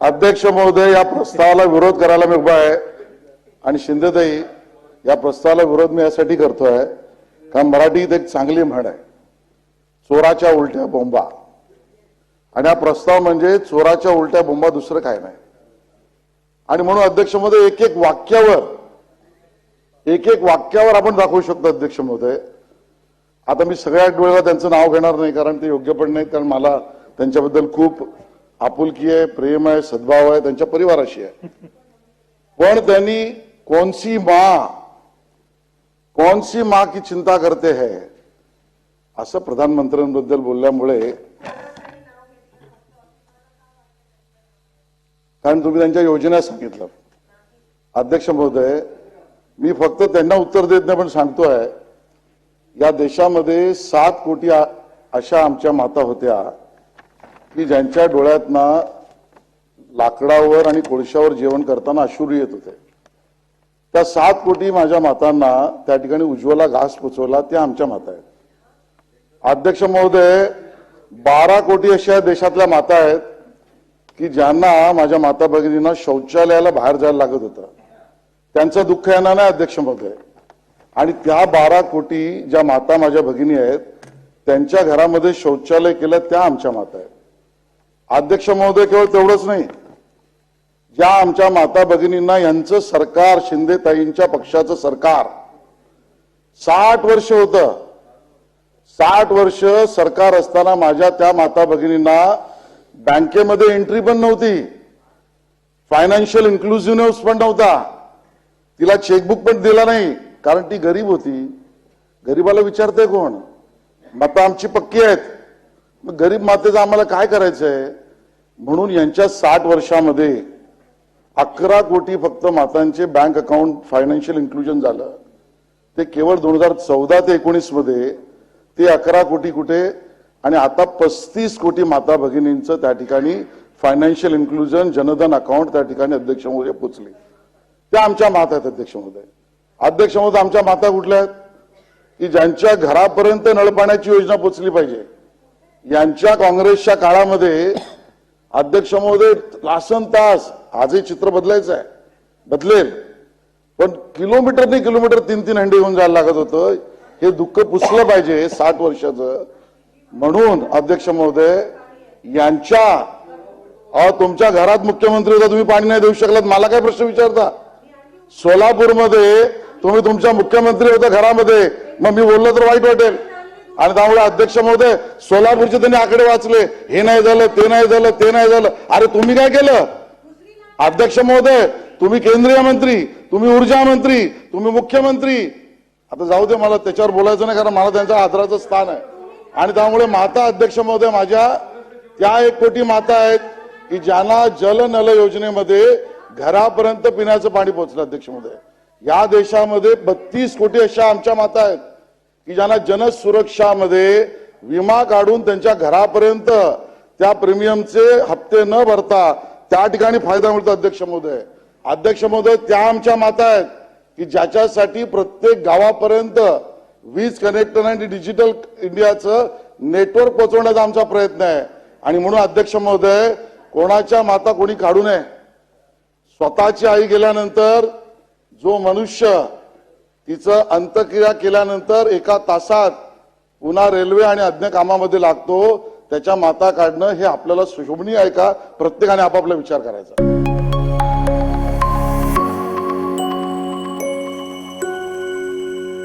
अध्यक्ष महोदय या प्रस्तावाला विरोध करायला मी उभा आहे. आणि शिंदेताई या प्रस्तावाला विरोध मी यासाठी करतोय. कारण मराठीत एक चांगली म्हण आहे. चोराच्या उलट्या बोंबा. आणि हा प्रस्ताव म्हणजे चोराच्या उलट्या बोंबा दुसरं काय नाही. आणि म्हणून अध्यक्ष महोदय एक एक वाक्यावर एक एक वाक्यावर आपण दाखवू शकतो अध्यक्ष महोदय. आता मी सगळ्या वेळेला त्यांचं नाव घेणार नाही कारण ते योग्य पण नाही कारण मला त्यांच्याबद्दल खूप आपुलकी आहे प्रेम आहे सद्भाव आहे त्यांच्या परिवाराशी आहे. पण त्यांनी कोणसी माँ कोणसी माँ की चिंता करते है असं प्रधानमंत्र्यांबद्दल बोलल्यामुळे कारण तुम्ही त्यांच्या योजना सांगितलं. अध्यक्ष महोदय मी फक्त त्यांना उत्तर देत नाही पण सांगतोय या देशामध्ये सात कोटी अशा आमच्या माता होत्या. की ज्यांच्या डोळ्यातनं लाकडावर आणि कोळशावर जेवण करताना अश्रू येत होते. त्या सात कोटी माझ्या मातांना त्या ठिकाणी उज्ज्वला घास पोचवला त्या आमच्या माता आहेत. अध्यक्ष महोदय बारा कोटी अशा देशातल्या माता आहेत की ज्यांना माझ्या माता भगिनींना शौचालयाला बाहेर जायला लागत होतं. त्यांचं दुःख येणार नाही अध्यक्ष महोदय. आणि त्या बारा कोटी ज्या माता माझ्या भगिनी आहेत त्यांच्या घरामध्ये शौचालय केलं त्या आमच्या माता आहेत. अध्यक्ष महोदय केवळ तेवढंच नाही. ज्या आमच्या माता भगिनींना यांचं सरकार शिंदेताईंच्या पक्षाचं सरकार साठ वर्ष होतं. साठ वर्ष सरकार असताना माझ्या त्या माता भगिनींना बँकेमध्ये एंट्री पण नव्हती. फायनान्शियल इन्क्लुझिव्हनेस पण नव्हता. तिला चेकबुक पण दिला नाही कारण ती गरीब होती. गरीबाला विचारते कोण? माता आमची पक्की आहेत. मग गरीब मातेचं आम्हाला काय करायचंय? म्हणून यांच्या साठ वर्षामध्ये अकरा कोटी फक्त मातांचे बँक अकाउंट फायनान्शियल इन्क्लुजन झालं. ते केवळ दोन हजार चौदा ते एकोणीसमध्ये ते अकरा कोटी कुठे आणि आता पस्तीस कोटी माता भगिनींचं त्या ठिकाणी फायनान्शियल इन्क्लुजन जनधन अकाउंट त्या ठिकाणी अध्यक्ष महोदय पोचले. त्या आमच्या माता आहेत अध्यक्ष महोदय. अध्यक्ष महोदय आमच्या माता कुठल्या आहेत? की ज्यांच्या घरापर्यंत नळपाण्याची योजना पोचली पाहिजे. यांच्या काँग्रेसच्या काळामध्ये अध्यक्ष महोदय तासन तास आजही चित्र बदलायचं आहे. बदलेल. पण किलोमीटरने किलोमीटर तीन तीन हंडी घेऊन जायला लागत होतं. हे दुःख पुसलं पाहिजे साठ वर्षाचं. म्हणून अध्यक्ष महोदय यांच्या तुमच्या घरात मुख्यमंत्री होता तुम्ही पाणी नाही देऊ शकलात. मला काय प्रश्न विचारता? सोलापूरमध्ये तुम्ही तुमच्या मुख्यमंत्री होता घरामध्ये. मग मी बोललो तर वाईट वाटेल. आणि त्यामुळे अध्यक्ष महोदय सोलापूरचे त्यांनी आकडे वाचले. हे नाही झालं ते नाही झालं ते नाही झालं. अरे तुम्ही काय केलं? अध्यक्ष महोदय तुम्ही केंद्रीय मंत्री तुम्ही ऊर्जा मंत्री तुम्ही मुख्यमंत्री. आता जाऊ दे मला त्याच्यावर बोलायचं नाही कारण मला त्यांच्या आदराचं स्थान आहे. आणि त्यामुळे माता अध्यक्ष महोदय माझ्या त्या एक कोटी माता आहेत की ज्यांना जल नल योजनेमध्ये घरापर्यंत पिण्याचं पाणी पोहोचलं अध्यक्ष महोदय. या देशामध्ये बत्तीस कोटी अशा आमच्या माता आहेत. की ज्यांना जनसुरक्षामध्ये विमा काढून त्यांच्या घरापर्यंत त्या प्रीमियमचे हप्ते न भरता त्या ठिकाणी फायदा मिळतो अध्यक्ष महोदय. अध्यक्ष महोदय त्या आमच्या माता आहेत की ज्याच्यासाठी प्रत्येक गावापर्यंत वीज कनेक्टर आणि डिजिटल इंडियाचं नेटवर्क पोहोचवण्याचा आमचा प्रयत्न आहे. आणि म्हणून अध्यक्ष महोदय कोणाच्या माता कोणी काढू नये. स्वतःची आई गेल्यानंतर जो मनुष्य तिचं अंतक्रिया केल्यानंतर एका तासात पुन्हा रेल्वे आणि अन्य कामामध्ये लागतो. त्याच्या माता काढणं हे आपल्याला शोभनीय आहे का? प्रत्येकाने आपापला विचार करायचा.